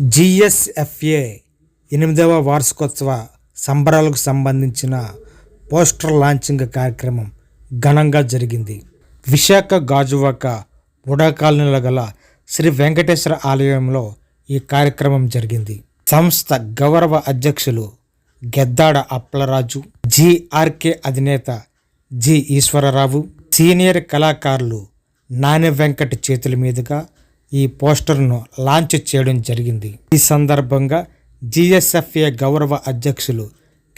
జిఎస్ఎఫ్ఏ ఎనిమిదవ వార్షికోత్సవ సంబరాలకు సంబంధించిన పోస్టర్ లాంచింగ్ కార్యక్రమం ఘనంగా జరిగింది. విశాఖ గాజువాక ఉడా కాలనీలో గల శ్రీ వెంకటేశ్వర ఆలయంలో ఈ కార్యక్రమం జరిగింది. సంస్థ గౌరవ అధ్యక్షులు గెద్దాడ అప్పలరాజు జిఆర్కే అధినేత జి ఈశ్వరరావు సీనియర్ కళాకారులు నాని వెంకట్ చేతుల మీదుగా ఈ పోస్టర్ను లాంచ్ చేయడం జరిగింది. ఈ సందర్భంగా జిఎస్ఎఫ్ఏ గౌరవ అధ్యక్షులు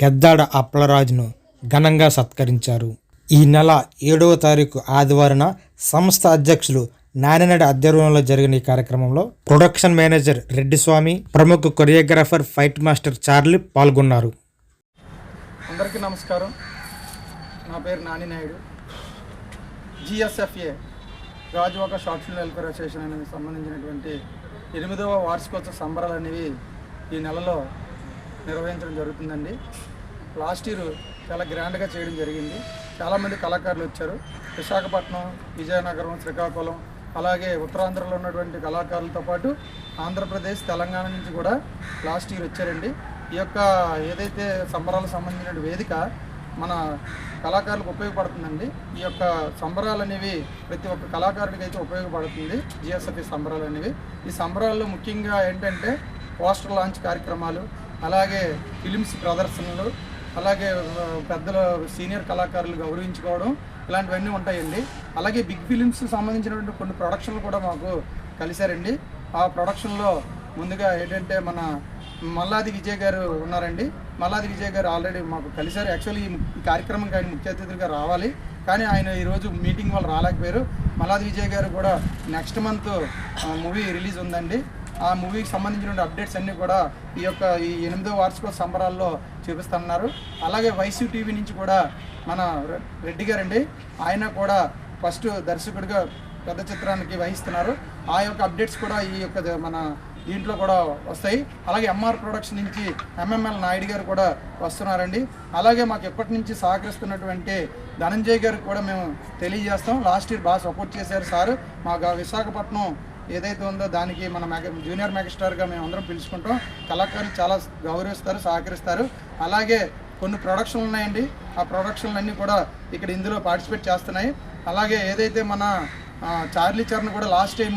గెద్దాడ అప్పలరాజును ఘనంగా సత్కరించారు. ఈ నెల ఏడవ తారీఖు ఆదివారాన సంస్థ అధ్యక్షులు నానినాడు ఆధ్వర్యంలో జరిగిన ఈ కార్యక్రమంలో ప్రొడక్షన్ మేనేజర్ రెడ్డి స్వామి ప్రముఖ కొరియోగ్రాఫర్ ఫైట్ మాస్టర్ చార్లీ పాల్గొన్నారు. అందరికీ నమస్కారం. నా పేరు Nani Naidu. GSFA Gajuwaka short film welfare association అనేది సంబంధించినటువంటి ఎనిమిదవ వార్షికోత్సవ సంబరాలు అనేవి ఈ నెలలో నిర్వహించడం జరుగుతుందండి. లాస్ట్ ఇయర్ చాలా గ్రాండ్గా చేయడం జరిగింది. చాలామంది కళాకారులు వచ్చారు. విశాఖపట్నం విజయనగరం శ్రీకాకుళం అలాగే ఉత్తరాంధ్రలో ఉన్నటువంటి కళాకారులతో పాటు ఆంధ్రప్రదేశ్ తెలంగాణ నుంచి కూడా లాస్ట్ ఇయర్ వచ్చారండి. ఈ యొక్క ఏదైతే సంబరాలకు సంబంధించిన వేదిక మన కళాకారులకు ఉపయోగపడుతుందండి. ఈ యొక్క సంబరాలు అనేవి ప్రతి ఒక్క కళాకారుడికి అయితే ఉపయోగపడుతుంది. జిఎస్ఎఫ్ఈ సంబరాలు అనేవి. ఈ సంబరాల్లో ముఖ్యంగా ఏంటంటే పోస్టర్ లాంచ్ కార్యక్రమాలు అలాగే ఫిలిమ్స్ ప్రదర్శనలు అలాగే పెద్దల సీనియర్ కళాకారులు గౌరవించుకోవడం ఇలాంటివన్నీ ఉంటాయండి. అలాగే బిగ్ ఫిలిమ్స్ సంబంధించినటువంటి కొన్ని ప్రొడక్షన్లు కూడా మాకు కలిశారండి. ఆ ప్రొడక్షన్లో ముందుగా ఏంటంటే మన మల్లాది విజయ్ గారు ఉన్నారండి. మల్లాది విజయ్ గారు ఆల్రెడీ మాకు కలిశారు. యాక్చువల్లీ ఈ కార్యక్రమంకి ఆయన ముఖ్య అతిథులుగా రావాలి. కానీ ఆయన ఈరోజు మీటింగ్ వాళ్ళు రాలేకపోయారు. మల్లాది విజయ్ గారు కూడా నెక్స్ట్ మంత్ మూవీ రిలీజ్ ఉందండి. ఆ మూవీకి సంబంధించిన అప్డేట్స్ అన్నీ కూడా ఈ యొక్క ఈ ఎనిమిదో వార్షికోత్సవ సంబరాల్లో చూపిస్తున్నారు అలాగే వైసీ టీవీ నుంచి కూడా మన రెడ్డి గారండి. ఆయన కూడా ఫస్ట్ దర్శకుడిగా పెద్ద చిత్రానికి వహిస్తున్నారు. ఆ యొక్క అప్డేట్స్ కూడా ఈ యొక్క మన దీంట్లో కూడా వస్తాయి. అలాగే ఎంఆర్ ప్రొడక్షన్ నుంచి ఎంఎంఎల్ నాయుడు గారు కూడా వస్తున్నారండి. అలాగే మాకు ఎప్పటి నుంచి సహకరిస్తున్నటువంటి ధనంజయ్ గారికి కూడా మేము తెలియజేస్తాం. లాస్ట్ ఇయర్ బాగా సపోర్ట్ చేశారు సార్. మాకు విశాఖపట్నం ఏదైతే ఉందో దానికి మన మెగా జూనియర్ మెగాస్టార్గా మేము అందరం పిలుచుకుంటాం. కళాకారులు చాలా గౌరవిస్తారు సహకరిస్తారు. అలాగే కొన్ని ప్రొడక్షన్లు ఉన్నాయండి. ఆ ప్రొడక్షన్లన్నీ కూడా ఇక్కడ ఇందులో పార్టిసిపేట్ చేస్తున్నాయి. అలాగే ఏదైతే మన చార్లీ చరణ్ కూడా లాస్ట్ టైం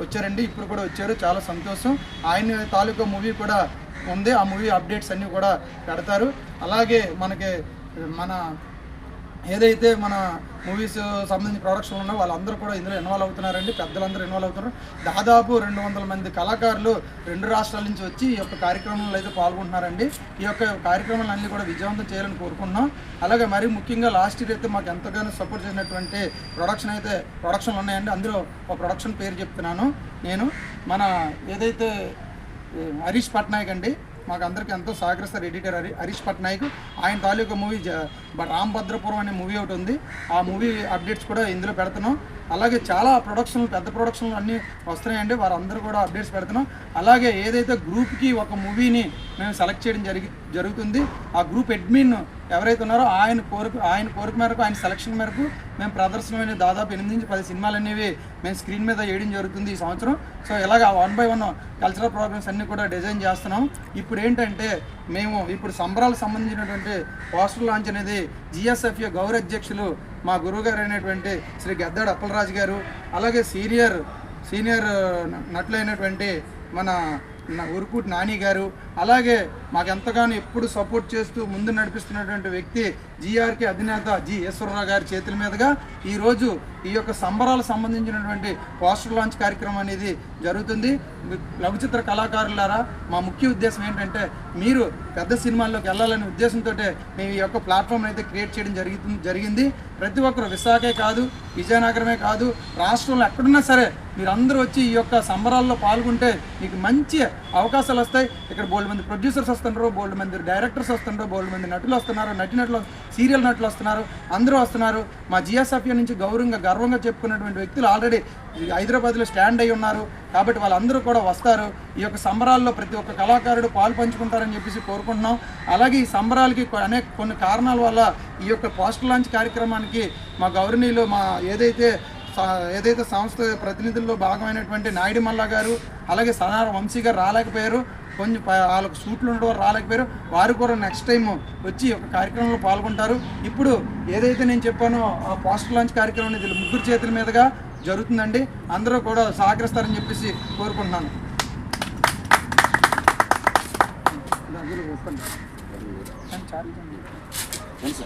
వచ్చారండి ఇప్పుడు కూడా వచ్చారు. చాలా సంతోషం. ఆయన తాలూకా మూవీ కూడా ఉంది. ఆ మూవీ అప్డేట్స్ అన్నీ కూడా పెడతారు. అలాగే మనకి మన ఏదైతే మన మూవీస్ సంబంధించిన ప్రొడక్షన్ ఉన్నా వాళ్ళందరూ కూడా ఇందులో ఇన్వాల్వ్ అవుతున్నారండి. పెద్దలందరూ ఇన్వాల్వ్ అవుతున్నారు. దాదాపు రెండు వందల మంది కళాకారులు రెండు రాష్ట్రాల నుంచి వచ్చి ఈ యొక్క కార్యక్రమంలో అయితే పాల్గొంటున్నారండి. ఈ యొక్క కార్యక్రమాలన్నీ కూడా విజయవంతం చేయాలని కోరుకుంటున్నాం. అలాగే మరీ ముఖ్యంగా లాస్ట్ ఇయర్ అయితే మాకు ఎంతగానో సపోర్ట్ చేసినటువంటి ప్రొడక్షన్ అయితే ప్రొడక్షన్లు ఉన్నాయండి. అందులో ఒక ప్రొడక్షన్ పేరు చెప్తున్నాను. నేను మన ఏదైతే హరీష్ పట్నాయక్ అండి మాకు అందరికీ ఎంతో సహకరిస్తారు ఎడిటర్ హరి హరీష్ పట్నాయక్. ఆయన తాలూకా మూవీ రామభద్రపురం అనే మూవీ ఒకటి ఉంది. ఆ మూవీ అప్డేట్స్ కూడా ఇందులో పెడుతున్నాం. అలాగే చాలా ప్రొడక్షన్లు పెద్ద ప్రొడక్షన్లు అన్నీ వస్తున్నాయండి. వారందరూ కూడా అప్డేట్స్ పెడుతున్నాం. అలాగే ఏదైతే గ్రూప్కి ఒక మూవీని మేము సెలెక్ట్ చేయడం జరిగి జరుగుతుంది ఆ గ్రూప్ అడ్మిన్ ఎవరైతే ఉన్నారో ఆయన కోరిక ఆయన కోరిక మేరకు ఆయన సెలక్షన్ మేరకు మేము ప్రదర్శనమైన దాదాపు ఎనిమిది నుంచి పది సినిమాలు అనేవి మేము స్క్రీన్ మీద వేయడం జరుగుతుంది ఈ సంవత్సరం. సో ఇలాగ one by one cultural programs అన్నీ కూడా డిజైన్ చేస్తున్నాం. ఇప్పుడు ఏంటంటే మేము ఇప్పుడు సంబరాలకు సంబంధించినటువంటి పోస్టర్ లాంచ్ అనేది జిఎస్ఎఫ్ఏ గౌరవ అధ్యక్షులు మా గురువుగారు అయినటువంటి శ్రీ గద్దాడు అప్పలరాజు గారు అలాగే సీనియర్ సీనియర్ నటులైనటువంటి మన ఉరుకుటి నాని గారు అలాగే మాకెంతగానో ఎప్పుడు సపోర్ట్ చేస్తూ ముందు నడిపిస్తున్నటువంటి వ్యక్తి జీఆర్కే అధినేత జి ఈశ్వరరావు గారి చేతుల మీదుగా ఈరోజు ఈ యొక్క సంబరాలకు సంబంధించినటువంటి పోస్టర్ లాంచ్ కార్యక్రమం అనేది జరుగుతుంది. లఘు చిత్ర కళాకారులారా మా ముఖ్య ఉద్దేశం ఏంటంటే మీరు పెద్ద సినిమాల్లోకి వెళ్ళాలనే ఉద్దేశంతో మేము ఈ యొక్క ప్లాట్ఫామ్ అయితే క్రియేట్ చేయడం జరుగుతుంది జరిగింది. ప్రతి ఒక్కరు విశాఖే కాదు విజయనగరమే కాదు రాష్ట్రంలో ఎక్కడున్నా సరే మీరందరూ వచ్చి ఈ యొక్క సంబరాల్లో పాల్గొంటే మీకు మంచి అవకాశాలు వస్తాయి. ఇక్కడ బోల్డ్ మంది ప్రొడ్యూసర్స్ వస్తున్నారు బోల్డ్ మంది డైరెక్టర్స్ వస్తున్నారు బోల్డ్ మంది నటులు వస్తున్నారు నటినట్లు సీరియల్ నటులు వస్తున్నారు అందరూ వస్తున్నారు. మా జిఎస్ఎఫ్ఏ నుంచి గౌరవంగా గర్వంగా చెప్పుకున్నటువంటి వ్యక్తులు ఆల్రెడీ హైదరాబాద్లో స్టాండ్ అయి ఉన్నారు. కాబట్టి వాళ్ళందరూ కూడా వస్తారు. ఈ యొక్క సంబరాల్లో ప్రతి ఒక్క కళాకారుడు పాలు పంచుకుంటారని చెప్పేసి కోరుకుంటున్నాం. అలాగే ఈ సంబరాలకి అనేక కొన్ని కారణాల వల్ల ఈ యొక్క పోస్టర్ లాంచ్ కార్యక్రమానికి మా గౌరవనీయులు మా ఏదైతే సా- ఏదైతే సంస్థ ప్రతినిధుల్లో భాగమైనటువంటి నాయుడు మల్లా గారు అలాగే సనార వంశీ గారు రాలేకపోయారు. కొంచెం వాళ్ళకు సూట్లు ఉండడం వల్ల రాలేకపోయారు. వారు కూడా నెక్స్ట్ టైం వచ్చి ఒక కార్యక్రమంలో పాల్గొంటారు. ఇప్పుడు ఏదైతే నేను చెప్పానో ఆ పోస్టర్ లాంచ్ కార్యక్రమం అనేది ముగ్గురు చేతుల మీదుగా జరుగుతుందండి. అందరూ కూడా సహకరిస్తారని చెప్పేసి కోరుకుంటున్నాను. చాలు ఒప్పండి. కానీ చార్లీ చంద్ర.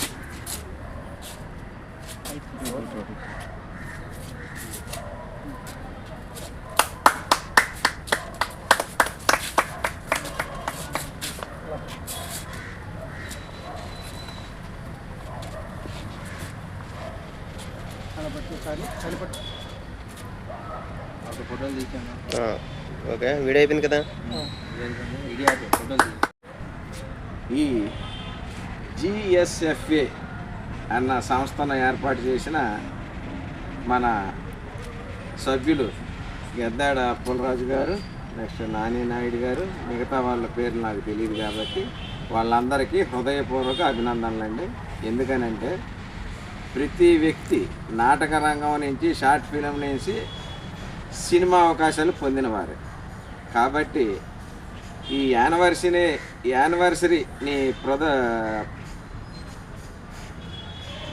అలా పట్టు చార్లీ చార్లీ పట్టు ఫోటోలు తీసాను ఆ, ఓకే వీడియో అయిపోయింది కదా? ఈ జిఎస్ఎఫ్ఏ అన్న సంస్థను ఏర్పాటు చేసిన మన సభ్యులు గద్దాడ అప్పలరాజు గారు నెక్స్ట్ నాని నాయుడు గారు మిగతా వాళ్ళ పేరు నాకు తెలియదు కాబట్టి వాళ్ళందరికీ హృదయపూర్వక అభినందనలండి. ఎందుకనంటే ప్రతి వ్యక్తి నాటక రంగం నుంచి షార్ట్ ఫిలిం నుంచి సినిమా అవకాశాలు పొందినవారు. కాబట్టి ఈ యానివర్సరీని యానివర్సరీని ప్రద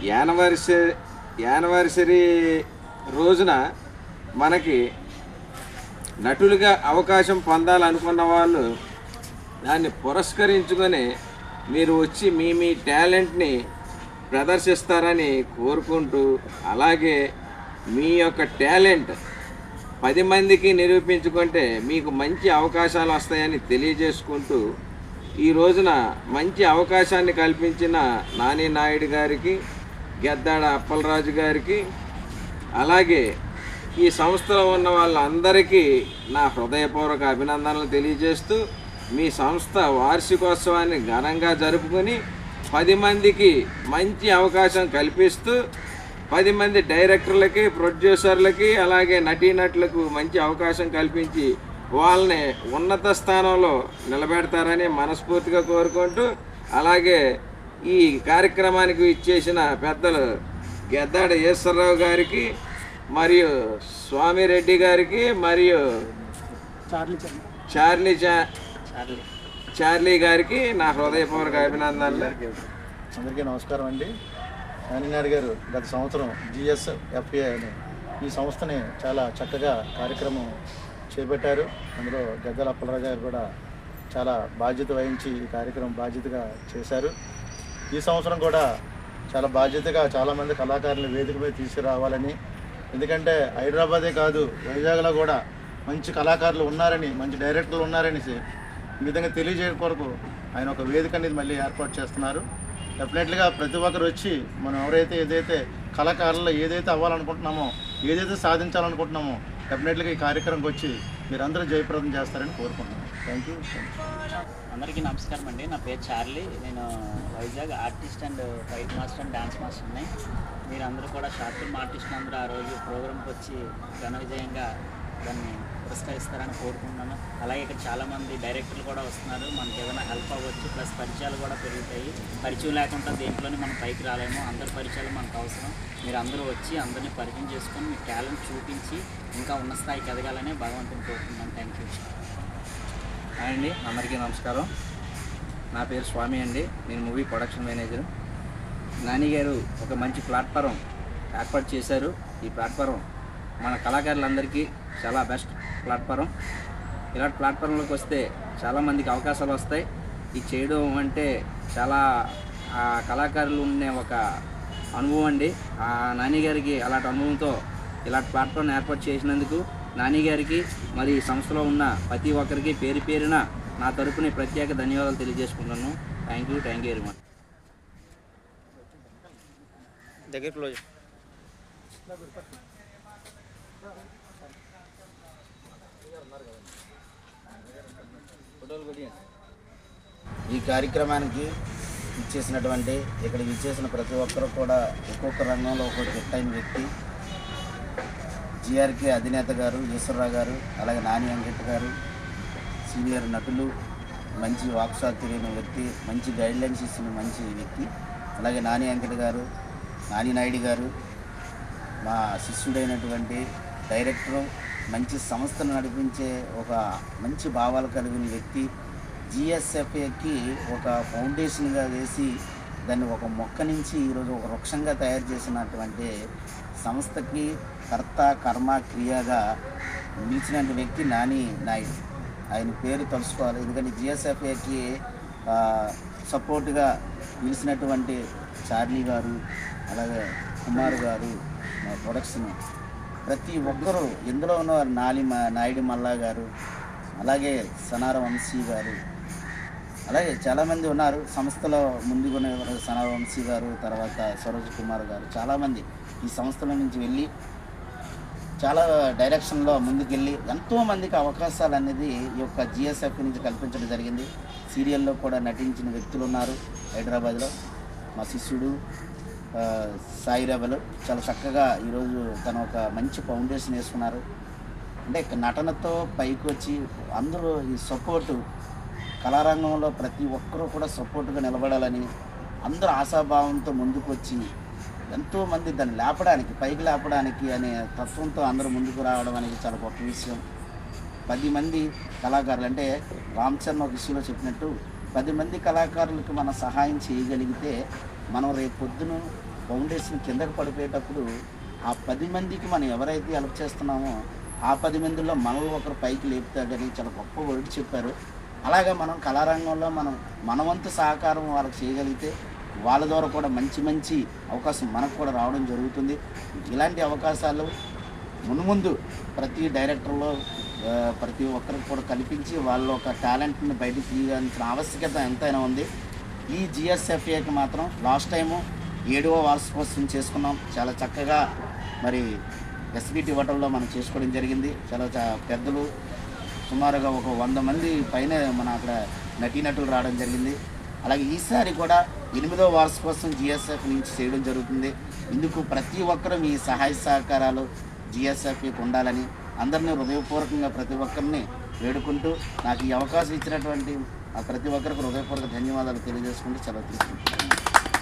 యానివర్సరీ యానివర్సరీ రోజున మనకి నటులుగా అవకాశం పొందాలనుకున్న వాళ్ళు దాన్ని పురస్కరించుకొని మీరు వచ్చి మీ మీ టాలెంట్ని ప్రదర్శిస్తారని కోరుకుంటూ అలాగే మీ యొక్క టాలెంట్ పది మందికి నిరూపించుకుంటే మీకు మంచి అవకాశాలు వస్తాయని తెలియజేసుకుంటూ ఈ రోజున మంచి అవకాశాన్ని కల్పించిన నాని నాయుడు గారికి గెద్దాడ అప్పలరాజు గారికి అలాగే ఈ సంస్థలో ఉన్న వాళ్ళందరికీ నా హృదయపూర్వక అభినందనలు తెలియజేస్తూ మీ సంస్థ వార్షికోత్సవాన్ని ఘనంగా జరుపుకొని పది మందికి మంచి అవకాశం కల్పిస్తూ పది మంది డైరెక్టర్లకి ప్రొడ్యూసర్లకి అలాగే నటీనటులకు మంచి అవకాశం కల్పించి వాళ్ళని ఉన్నత స్థానంలో నిలబెడతారని మనస్ఫూర్తిగా కోరుకుంటూ అలాగే ఈ కార్యక్రమానికి ఇచ్చేసిన పెద్దలు గెద్దాడ ఈశ్వరరావు గారికి మరియు స్వామిరెడ్డి గారికి మరియు చార్లీ చార్లీ గారికి నా హృదయపూర్వక అభినందనలు. అందరికీ నమస్కారం అండి. నానినాయుడు గారు గత సంవత్సరం జిఎస్ఎఫ్ఏ అని ఈ సంస్థని చాలా చక్కగా కార్యక్రమం చేపట్టారు. అందులో గద్దల అప్పలరావు గారు కూడా చాలా బాధ్యత వహించి ఈ కార్యక్రమం బాధ్యతగా చేశారు. ఈ సంవత్సరం కూడా చాలా బాధ్యతగా చాలామంది కళాకారులు వేదిక మీద తీసుకురావాలని ఎందుకంటే హైదరాబాదే కాదు వైజాగ్లో కూడా మంచి కళాకారులు ఉన్నారని మంచి డైరెక్టర్లు ఉన్నారని ఈ విధంగా తెలియజేయడం కొరకు ఆయన ఒక వేదిక అనేది మళ్ళీ ఏర్పాటు చేస్తున్నారు. డెఫినెట్లీగా ప్రతి ఒక్కరు వచ్చి మనం ఎవరైతే ఏదైతే కళాకారులు ఏదైతే అవ్వాలనుకుంటున్నామో ఏదైతే సాధించాలనుకుంటున్నామో డెఫినెట్లీగా ఈ కార్యక్రమంకి వచ్చి మీరందరూ జయప్రదం చేస్తారని కోరుకుంటున్నాను థ్యాంక్ యూ అందరికీ నమస్కారం అండి. నా పేరు చార్లీ. నేను Vizag artist and fight master and dance మాస్టర్ని మీరందరూ కూడా షార్ట్ ఫిల్మ్ ఆర్టిస్ట్ అందరూ ఆ రోజు ప్రోగ్రామ్కి వచ్చి ఘన విజయంగా దాన్ని పురస్కరిస్తారని కోరుకుంటున్నాను. అలాగే ఇక్కడ చాలామంది డైరెక్టర్లు కూడా వస్తున్నారు. మనకి ఏదైనా హెల్ప్ అవ్వచ్చు. ప్లస్ పరిచయాలు కూడా పెరుగుతాయి. పరిచయం లేకుండా దేంట్లోనే మనం పైకి రాలేము. అందరి పరిచయాలు మనకు అవసరం. మీరు అందరూ వచ్చి అందరినీ పరిచయం చేసుకొని మీ టాలెంట్ చూపించి ఇంకా ఉన్న స్థాయికి ఎదగాలని భగవంతుని కోరుకుంటున్నాను. Thank you. అండి. అందరికీ నమస్కారం. నా పేరు స్వామి అండి. నేను మూవీ ప్రొడక్షన్ మేనేజర్. నాని గారు ఒక మంచి ప్లాట్ఫారం ఏర్పాటు చేశారు. ఈ ప్లాట్ఫారం మన కళాకారులందరికీ చాలా బెస్ట్ ప్లాట్ఫారం ఇలాంటి ప్లాట్ఫారంలోకి వస్తే చాలామందికి అవకాశాలు వస్తాయి. ఇది చేయడం అంటే చాలా ఆ కళాకారులు ఉండే ఒక అనుభవం అండి. ఆ నాని గారికి అలాంటి అనుభవంతో ఇలాంటి ప్లాట్ఫామ్ ఏర్పాటు చేసినందుకు నాని గారికి మరి ఈ సంస్థలో ఉన్న ప్రతి ఒక్కరికి పేరు పేరున నా తరపున ప్రత్యేక ధన్యవాదాలు తెలియజేసుకుంటున్నాను. Thank you thank you very much దగ్గర క్లోజ్ ఈ కార్యక్రమానికి ఇచ్చేసినటువంటి ఇక్కడ ఇచ్చేసిన ప్రతి ఒక్కరు కూడా ఒక్కొక్క రంగంలో ఒక్కొక్క గిట్టైన వ్యక్తి. జిఆర్కే అధినేత గారు ఈశ్వరరావు గారు అలాగే నాని వెంకట్ గారు సీనియర్ నటులు మంచి వాక్సాత్ తెలియని వ్యక్తి మంచి గైడ్లైన్స్ ఇస్తున్న మంచి వ్యక్తి అలాగే నాని వెంకట్ గారు నాని నాయుడు గారు మా శిష్యుడైనటువంటి డైరెక్టరు మంచి సంస్థను నడిపించే ఒక మంచి భావాలు కలిగిన వ్యక్తి జిఎస్ఎఫ్ఏకి ఒక ఫౌండేషన్గా వేసి దాన్ని ఒక మొక్క నుంచి ఈరోజు ఒక వృక్షంగా తయారు చేసినటువంటి సంస్థకి కర్త కర్మ క్రియగా నిలిచినటువంటి వ్యక్తి నాని నాయుడు. ఆయన పేరు తలుసుకోవాలి ఎందుకంటే జిఎస్ఎఫ్ఏకి సపోర్ట్గా నిలిచినటువంటి చార్లీ గారు అలాగే కుమార్ గారు ప్రొడక్షన్ ప్రతి ఒక్కరూ ఇందులో ఉన్న నాలి నాయుడు మల్లా గారు అలాగే సనార వంశీ గారు. అలాగే చాలామంది ఉన్నారు. సంస్థలో ముందుకునే సనార వంశీ గారు తర్వాత సరోజ్ కుమార్ గారు. చాలామంది ఈ సంస్థల నుంచి వెళ్ళి చాలా డైరెక్షన్లో ముందుకెళ్ళి ఎంతోమందికి అవకాశాలు అనేది ఈ యొక్క జిఎస్ఎఫ్ నుంచి కల్పించడం జరిగింది. సీరియల్లో కూడా నటించిన వ్యక్తులు ఉన్నారు హైదరాబాద్లో. మా శిష్యుడు ఆ, సాయి చాలా చక్కగా ఈరోజు తను ఒక మంచి ఫౌండేషన్ వేసుకున్నారు. అంటే నటనతో పైకి వచ్చి అందరూ ఈ సపోర్టు కళారంగంలో ప్రతి ఒక్కరూ కూడా సపోర్టుగా నిలబడాలని అందరూ ఆశాభావంతో ముందుకు వచ్చి ఎంతోమంది దాన్ని లేపడానికి పైకి లేపడానికి అనే తత్వంతో అందరూ ముందుకు రావడం అనేది చాలా గొప్ప విషయం. పది మంది కళాకారులు అంటే రామ్ చరణ్ ఒక విషయంలో చెప్పినట్టు పది మంది కళాకారులకు మనం సహాయం చేయగలిగితే మనం రేపు పొద్దున ఫౌండేషన్ కిందకు పడిపోయేటప్పుడు ఆ పది మందికి మనం ఎవరైతే హెల్ప్ చేస్తున్నామో ఆ పది మందిలో మనలో ఒకరు పైకి లేపుతాడని చాలా గొప్ప వర్డ్ చెప్పారు. అలాగే మనం కళారంగంలో మనం మనవంతు సహకారం వాళ్ళకి చేయగలిగితే వాళ్ళ ద్వారా కూడా మంచి మంచి అవకాశం మనకు కూడా రావడం జరుగుతుంది. ఇలాంటి అవకాశాలు మున్ముందు ప్రతి డైరెక్టర్లో ప్రతి ఒక్కరికి కూడా కల్పించి వాళ్ళ ఒక టాలెంట్ని బయటకు తీయాల్సిన ఆవశ్యకత ఎంతైనా ఉంది. ఈ జిఎస్ఎఫ్ఏకి మాత్రం లాస్ట్ టైము ఏడవ వార్షికోత్సవం చేసుకున్నాం. చాలా చక్కగా మరి ఎస్బిటి హోటల్లో మనం చేసుకోవడం జరిగింది. చాలా పెద్దలు సుమారుగా ఒక వంద మంది పైన మన అక్కడ నటీనటులు రావడం జరిగింది. అలాగే ఈసారి కూడా ఎనిమిదో వార్షికోత్సవం జిఎస్ఎఫ్ నుంచి చేయడం జరుగుతుంది. ఇందుకు ప్రతి ఒక్కరూ మీ సహాయ సహకారాలు జిఎస్ఎఫ్కి ఉండాలని అందరినీ హృదయపూర్వకంగా ప్రతి ఒక్కరిని వేడుకుంటూ నాకు ఈ అవకాశం ఇచ్చినటువంటి ప్రతి ఒక్కరికి హృదయపూర్వక ధన్యవాదాలు తెలియజేసుకుంటూ సెలవు తీసుకుంటున్నాను.